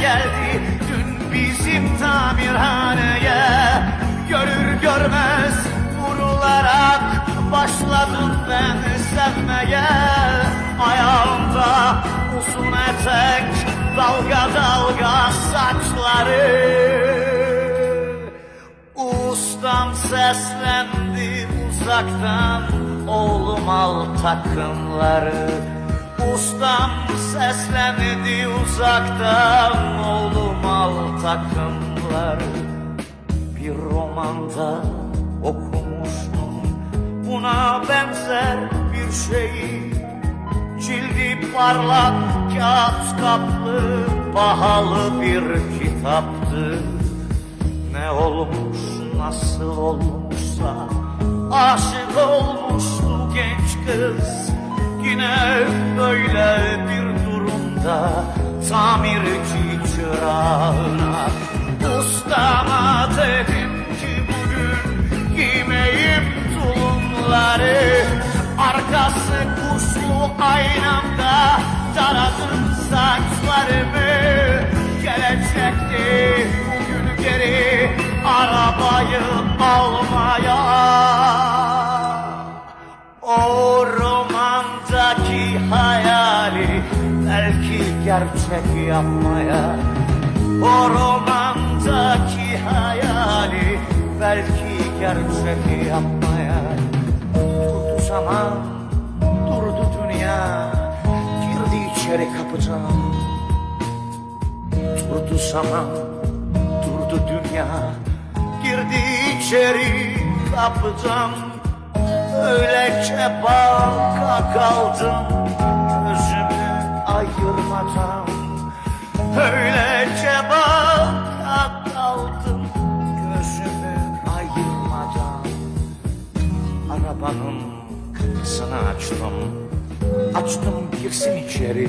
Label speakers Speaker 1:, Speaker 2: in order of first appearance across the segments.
Speaker 1: geldi. Dün bizim tamirhaneye Görür görmez vurularak Başladım ben sevmeye. Ayağımda uzun etek Dalga dalga saçları. Ustam seslendi uzaktan Oğlum al takımları. Ustam seslendi uzaktan takımları Bir romanda okumuştum Buna benzer bir şeyi Cildi parlak kağıt kaplı Pahalı bir kitaptı. Ne olmuş nasıl olmuşsa Aşık olmuştu genç kız. Yine böyle bir durumda Tamirci çırağına Ustama dedim ki bugün Giymeyim tulumları. Arkası kuşlu aynamda Taradım saçlarımı. Gelecekti bugün geri Arabayı almaya Belki gerçek yapmaya O romandaki hayali Belki gerçek yapmaya. Durdu zaman, durdu dünya Girdi içeri kapıdan. Durdu zaman, durdu dünya Girdi içeri kapıdan. Öylece baka kaldım ayırmadan Öylece baka kaldım Gözümü ayırmadan. Arabanın kapısını açtım. Açtım girsin içeri.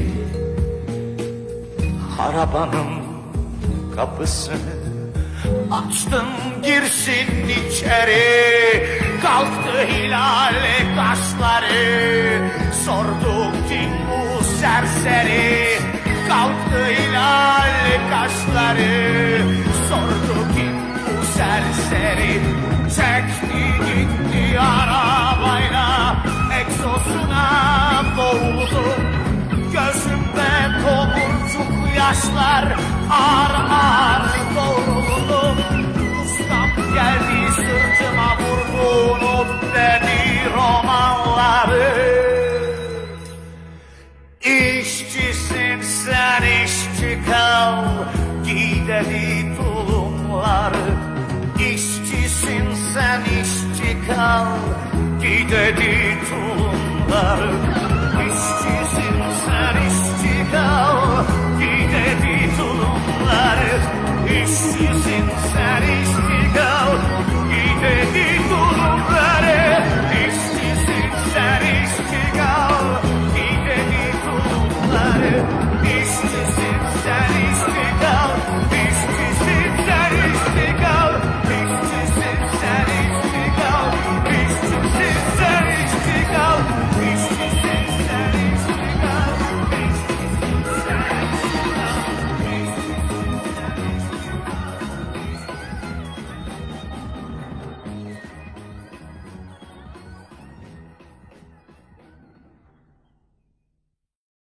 Speaker 1: Arabanın kapısını Açtım girsin içeri. Kalktı hilali kaşları Sordu kim bu serseri kaşları Sordu kim bu serseri? Çekti gitti arabayla sen işçi kal Gidedi tulumlar İşçisin sen işçi kal Gidedi tulumlar İşçisin sen işçi